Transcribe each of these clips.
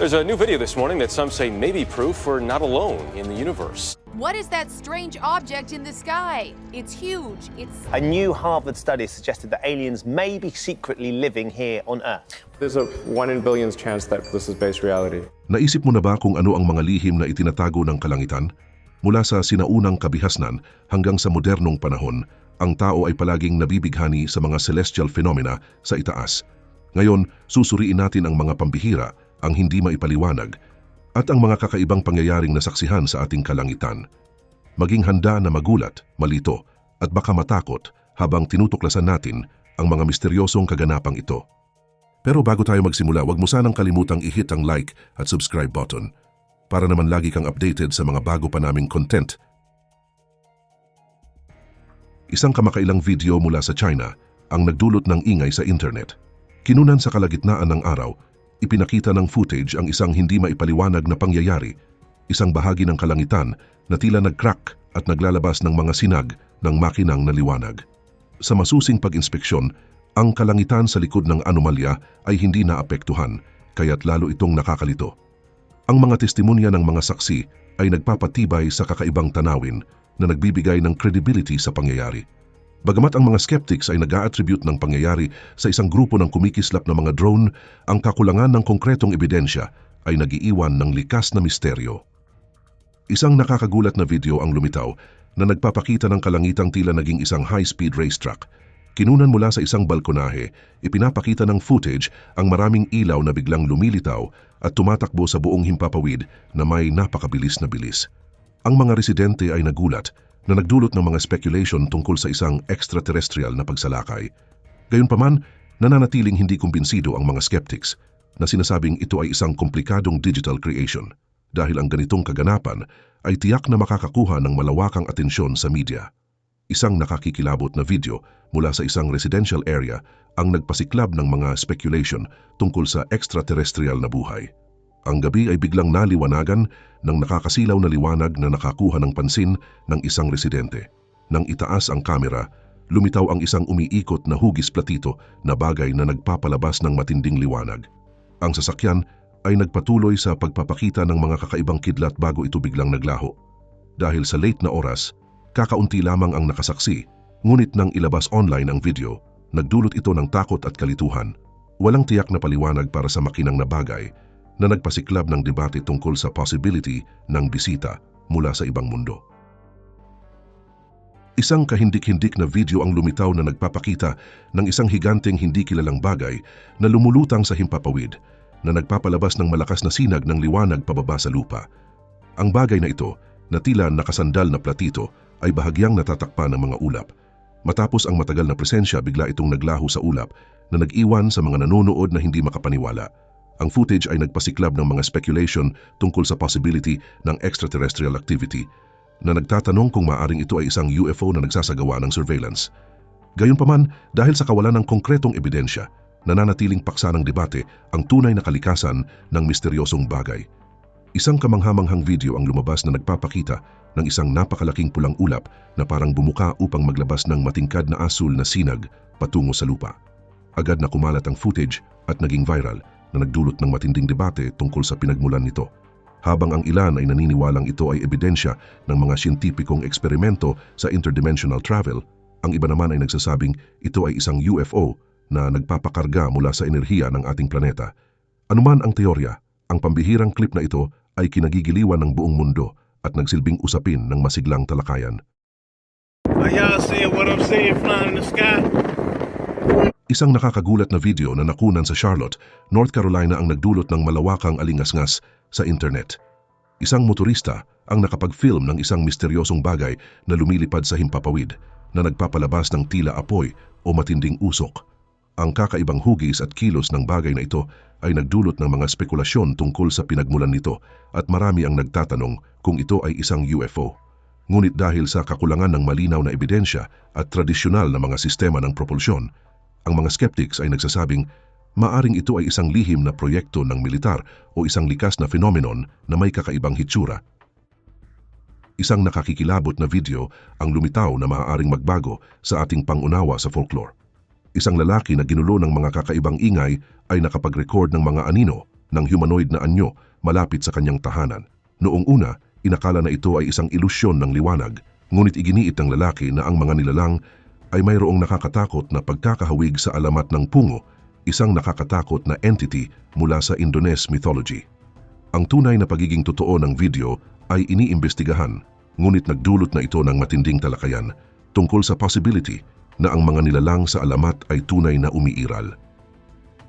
There's a new video this morning that some say may be proof we're not alone in the universe. What is that strange object in the sky? It's huge. It's A new Harvard study suggested that aliens may be secretly living here on Earth. There's a one in billions chance that this is based reality. Naisip mo na ba kung ano ang mga lihim na itinatago ng kalangitan? Mula sa sinaunang kabihasnan hanggang sa modernong panahon, ang tao ay palaging nabibighani sa mga celestial phenomena sa itaas. Ngayon, susuriin natin ang mga pambihira, ang hindi maipaliwanag, at ang mga kakaibang pangyayaring nasaksihan sa ating kalangitan. Maging handa na magulat, malito, at baka matakot habang tinutuklasan natin ang mga misteryosong kaganapang ito. Pero bago tayo magsimula, huwag mo sanang kalimutang i-hit ang like at subscribe button para naman lagi kang updated sa mga bago pa naming content. Isang kamakailang video mula sa China ang nagdulot ng ingay sa internet. Kinunan sa kalagitnaan ng araw, ipinakita ng footage ang isang hindi maipaliwanag na pangyayari, isang bahagi ng kalangitan na tila nag-crack at naglalabas ng mga sinag ng makinang naliwanag. Sa masusing pag-inspeksyon, ang kalangitan sa likod ng anomalya ay hindi naapektuhan, kaya't lalo itong nakakalito. Ang mga testimonya ng mga saksi ay nagpapatibay sa kakaibang tanawin na nagbibigay ng credibility sa pangyayari. Bagamat ang mga skeptics ay nag attribute ng pangyayari sa isang grupo ng kumikislap na mga drone, ang kakulangan ng konkretong ebidensya ay nagiiwan ng likas na misteryo. Isang nakakagulat na video ang lumitaw na nagpapakita ng kalangitang tila naging isang high-speed racetrack. Kinunan mula sa isang balkonahe, ipinapakita ng footage ang maraming ilaw na biglang lumilitaw at tumatakbo sa buong himpapawid na may napakabilis na bilis. Ang mga residente ay nagulat na nagdulot ng mga speculation tungkol sa isang extraterrestrial na pagsalakay. Gayunpaman, nananatiling hindi kumbinsido ang mga skeptics na sinasabing ito ay isang komplikadong digital creation dahil ang ganitong kaganapan ay tiyak na makakakuha ng malawakang atensyon sa media. Isang nakakikilabot na video mula sa isang residential area ang nagpasiklab ng mga speculation tungkol sa extraterrestrial na buhay. Ang gabi ay biglang naliwanagan ng nakakasilaw na liwanag na nakakuha ng pansin ng isang residente. Nang itaas ang kamera, lumitaw ang isang umiikot na hugis platito na bagay na nagpapalabas ng matinding liwanag. Ang sasakyan ay nagpatuloy sa pagpapakita ng mga kakaibang kidlat bago ito biglang naglaho. Dahil sa late na oras, kakaunti lamang ang nakasaksi, ngunit nang ilabas online ang video, nagdulot ito ng takot at kalituhan. Walang tiyak na paliwanag para sa makinang na bagay na nagpasiklab ng debate tungkol sa possibility ng bisita mula sa ibang mundo. Isang kahindik-hindik na video ang lumitaw na nagpapakita ng isang higanteng hindi kilalang bagay na lumulutang sa himpapawid na nagpapalabas ng malakas na sinag ng liwanag pababa sa lupa. Ang bagay na ito, na tila nakasandal na platito, ay bahagyang natatakpan ng mga ulap. Matapos ang matagal na presensya, bigla itong naglaho sa ulap na nag-iwan sa mga nanonood na hindi makapaniwala. Ang footage ay nagpasiklab ng mga speculation tungkol sa possibility ng extraterrestrial activity na nagtatanong kung maaring ito ay isang UFO na nagsasagawa ng surveillance. Gayunpaman, dahil sa kawalan ng konkretong ebidensya, nananatiling paksa ng debate ang tunay na kalikasan ng misteryosong bagay. Isang kamanghamanghang video ang lumabas na nagpapakita ng isang napakalaking pulang ulap na parang bumuka upang maglabas ng matingkad na asul na sinag patungo sa lupa. Agad na kumalat ang footage at naging viral na nagdulot ng matinding debate tungkol sa pinagmulan nito. Habang ang ilan ay naniniwalang ito ay ebidensya ng mga siyentipikong eksperimento sa interdimensional travel, ang iba naman ay nagsasabing ito ay isang UFO na nagpapakarga mula sa enerhiya ng ating planeta. Anuman ang teorya, ang pambihirang clip na ito ay kinagigiliwan ng buong mundo at nagsilbing usapin ng masiglang talakayan. Are y'all what I'm seeing flying in the sky? Isang nakakagulat na video na nakunan sa Charlotte, North Carolina ang nagdulot ng malawakang alingasngas sa internet. Isang motorista ang nakapag-film ng isang misteryosong bagay na lumilipad sa himpapawid na nagpapalabas ng tila apoy o matinding usok. Ang kakaibang hugis at kilos ng bagay na ito ay nagdulot ng mga spekulasyon tungkol sa pinagmulan nito at marami ang nagtatanong kung ito ay isang UFO. Ngunit dahil sa kakulangan ng malinaw na ebidensya at tradisyonal na mga sistema ng propulsyon, ang mga skeptics ay nagsasabing maaring ito ay isang lihim na proyekto ng militar o isang likas na phenomenon na may kakaibang hitsura. Isang nakakikilabot na video ang lumitaw na maaaring magbago sa ating pangunawa sa folklore. Isang lalaki na ginulo ng mga kakaibang ingay ay nakapag-record ng mga anino ng humanoid na anyo malapit sa kanyang tahanan. Noong una, inakala na ito ay isang ilusyon ng liwanag, ngunit iginiit ng lalaki na ang mga nilalang ay mayroong nakakatakot na pagkakahawig sa alamat ng pungo, isang nakakatakot na entity mula sa Indonesian mythology. Ang tunay na pagiging totoo ng video ay iniimbestigahan, ngunit nagdulot na ito ng matinding talakayan tungkol sa possibility na ang mga nilalang sa alamat ay tunay na umiiral.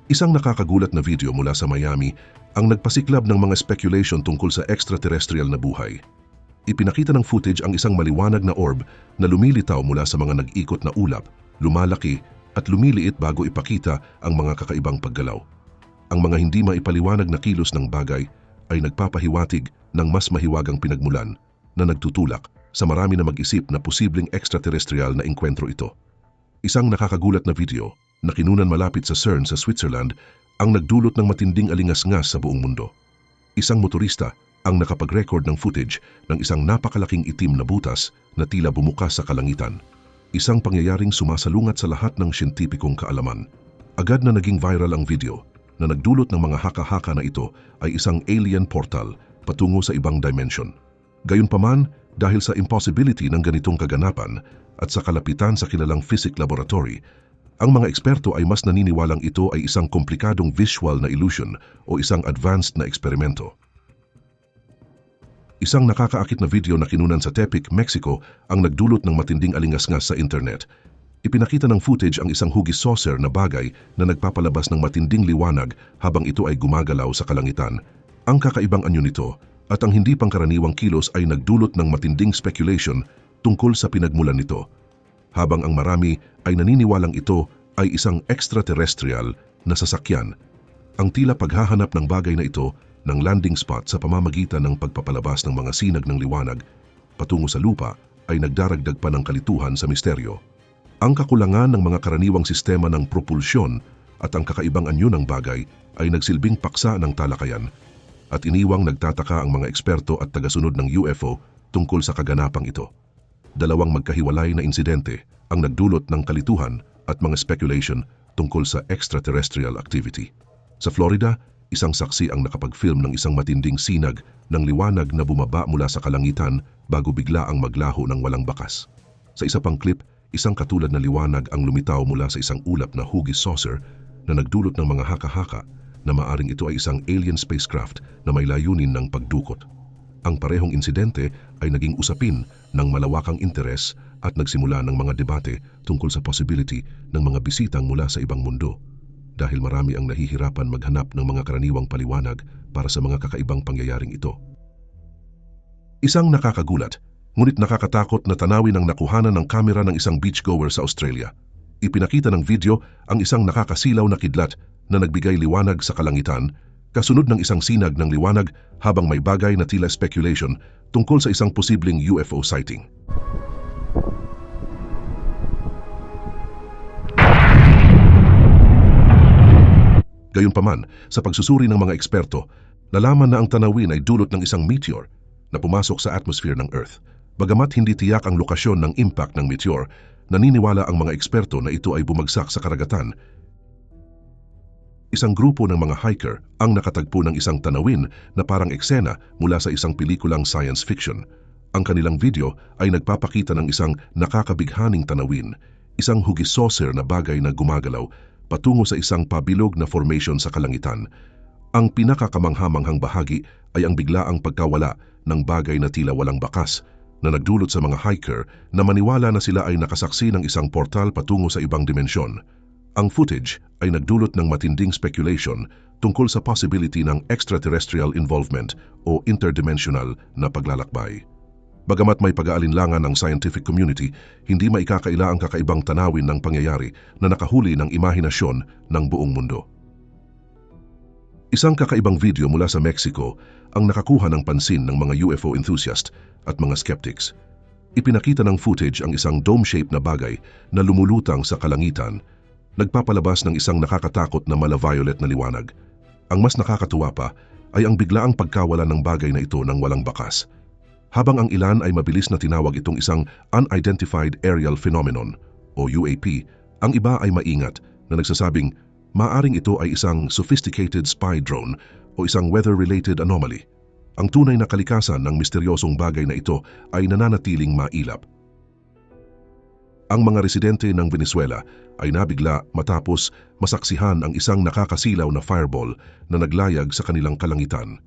Isang nakakagulat na video mula sa Miami ang nagpasiklab ng mga speculation tungkol sa extraterrestrial na buhay. Ipinakita ng footage ang isang maliwanag na orb na lumilitaw mula sa mga nag-ikot na ulap, lumalaki at lumiliit bago ipakita ang mga kakaibang paggalaw. Ang mga hindi maipaliwanag na kilos ng bagay ay nagpapahiwatig ng mas mahiwagang pinagmulan na nagtutulak sa marami na mag-isip na posibleng extraterrestrial na engkwentro ito. Isang nakakagulat na video na kinunan malapit sa CERN sa Switzerland ang nagdulot ng matinding alingas-ngas sa buong mundo. Isang motorista ang nakapag-record ng footage ng isang napakalaking itim na butas na tila bumukas sa kalangitan. Isang pangyayaring sumasalungat sa lahat ng siyentipikong kaalaman. Agad na naging viral ang video na nagdulot ng mga haka-haka na ito ay isang alien portal patungo sa ibang dimension. Gayunpaman, dahil sa impossibility ng ganitong kaganapan at sa kalapitan sa kilalang physics laboratory, ang mga eksperto ay mas naniniwalang ito ay isang komplikadong visual na illusion o isang advanced na eksperimento. Isang nakakaakit na video na kinunan sa Tepic, Mexico ang nagdulot ng matinding alingasngas sa internet. Ipinakita ng footage ang isang hugis saucer na bagay na nagpapalabas ng matinding liwanag habang ito ay gumagalaw sa kalangitan. Ang kakaibang anyo nito at ang hindi pangkaraniwang kilos ay nagdulot ng matinding speculation tungkol sa pinagmulan nito. Habang ang marami ay naniniwalang ito ay isang extraterrestrial na sasakyan. Ang tila paghahanap ng bagay na ito ng landing spot sa pamamagitan ng pagpapalabas ng mga sinag ng liwanag patungo sa lupa ay nagdaragdag pa ng kalituhan sa misteryo. Ang kakulangan ng mga karaniwang sistema ng propulsyon at ang kakaibang anyo ng bagay ay nagsilbing paksa ng talakayan at iniwang nagtataka ang mga eksperto at tagasunod ng UFO tungkol sa kaganapang ito. Dalawang magkahiwalay na insidente ang nagdulot ng kalituhan at mga speculation tungkol sa extraterrestrial activity. Sa Florida, isang saksi ang nakapag-film ng isang matinding sinag ng liwanag na bumaba mula sa kalangitan bago bigla ang maglaho ng walang bakas. Sa isa pang clip, isang katulad na liwanag ang lumitaw mula sa isang ulap na hugis saucer na nagdulot ng mga haka-haka na maaring ito ay isang alien spacecraft na may layunin ng pagdukot. Ang parehong insidente ay naging usapin ng malawakang interes at nagsimula ng mga debate tungkol sa possibility ng mga bisitang mula sa ibang mundo dahil marami ang nahihirapan maghanap ng mga karaniwang paliwanag para sa mga kakaibang pangyayaring ito. Isang nakakagulat, ngunit nakakatakot na tanawin ang nakuhanan ng kamera ng isang beachgoer sa Australia. Ipinakita ng video ang isang nakakasilaw na kidlat na nagbigay liwanag sa kalangitan kasunod ng isang sinag ng liwanag habang may bagay na tila speculation tungkol sa isang posibleng UFO sighting. Gayunpaman, sa pagsusuri ng mga eksperto, nalaman na ang tanawin ay dulot ng isang meteor na pumasok sa atmosphere ng Earth. Bagamat hindi tiyak ang lokasyon ng impact ng meteor, naniniwala ang mga eksperto na ito ay bumagsak sa karagatan isang grupo ng mga hiker ang nakatagpo ng isang tanawin na parang eksena mula sa isang pelikulang science fiction. Ang kanilang video ay nagpapakita ng isang nakakabighaning tanawin, isang hugis saucer na bagay na gumagalaw patungo sa isang pabilog na formation sa kalangitan. Ang pinakakamanghamanghang bahagi ay ang biglaang pagkawala ng bagay na tila walang bakas na nagdulot sa mga hiker na maniwala na sila ay nakasaksi ng isang portal patungo sa ibang dimensyon. Ang footage ay nagdulot ng matinding speculation tungkol sa possibility ng extraterrestrial involvement o interdimensional na paglalakbay. Bagamat may pag-aalinlangan ng scientific community, hindi maikakaila ang kakaibang tanawin ng pangyayari na nakahuli ng imahinasyon ng buong mundo. Isang kakaibang video mula sa Mexico ang nakakuha ng pansin ng mga UFO enthusiast at mga skeptics. Ipinakita ng footage ang isang dome-shaped na bagay na lumulutang sa kalangitan nagpapalabas ng isang nakakatakot na mala-violet na liwanag. Ang mas nakakatuwa pa ay ang biglaang pagkawala ng bagay na ito ng walang bakas. Habang ang ilan ay mabilis na tinawag itong isang Unidentified Aerial Phenomenon o UAP, ang iba ay maingat na nagsasabing maaring ito ay isang sophisticated spy drone o isang weather-related anomaly. Ang tunay na kalikasan ng misteryosong bagay na ito ay nananatiling mailap. Ang mga residente ng Venezuela ay nabigla matapos masaksihan ang isang nakakasilaw na fireball na naglayag sa kanilang kalangitan.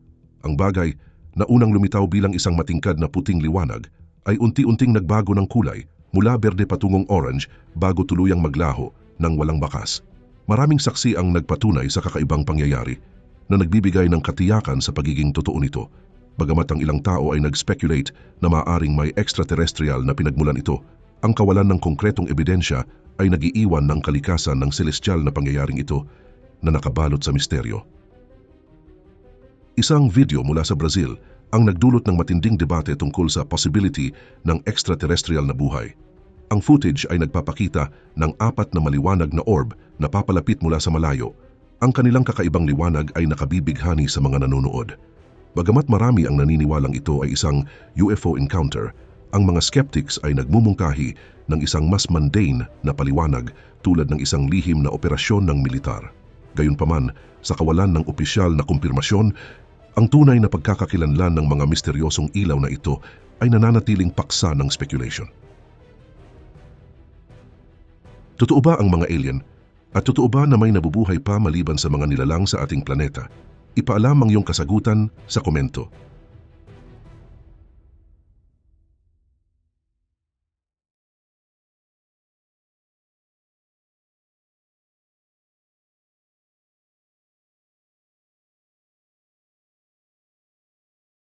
Ang bagay na unang lumitaw bilang isang matingkad na puting liwanag ay unti-unting nagbago ng kulay mula berde patungong orange bago tuluyang maglaho ng walang bakas. Maraming saksi ang nagpatunay sa kakaibang pangyayari na nagbibigay ng katiyakan sa pagiging totoo nito. Bagamat ang ilang tao ay nag-speculate na maaring may extraterrestrial na pinagmulan ito, ang kawalan ng konkretong ebidensya ay nagiiwan ng kalikasan ng celestial na pangyayaring ito na nakabalot sa misteryo. Isang video mula sa Brazil ang nagdulot ng matinding debate tungkol sa possibility ng extraterrestrial na buhay. Ang footage ay nagpapakita ng apat na maliwanag na orb na papalapit mula sa malayo. Ang kanilang kakaibang liwanag ay nakabibighani sa mga nanonood. Bagamat marami ang naniniwalang ito ay isang UFO encounter, ang mga skeptics ay nagmumungkahi ng isang mas mundane na paliwanag tulad ng isang lihim na operasyon ng militar. Gayunpaman, sa kawalan ng opisyal na kumpirmasyon, ang tunay na pagkakakilanlan ng mga misteryosong ilaw na ito ay nananatiling paksa ng speculation. Totoo ba ang mga alien? At totoo ba na may nabubuhay pa maliban sa mga nilalang sa ating planeta? Ipaalam ang iyong kasagutan sa komento.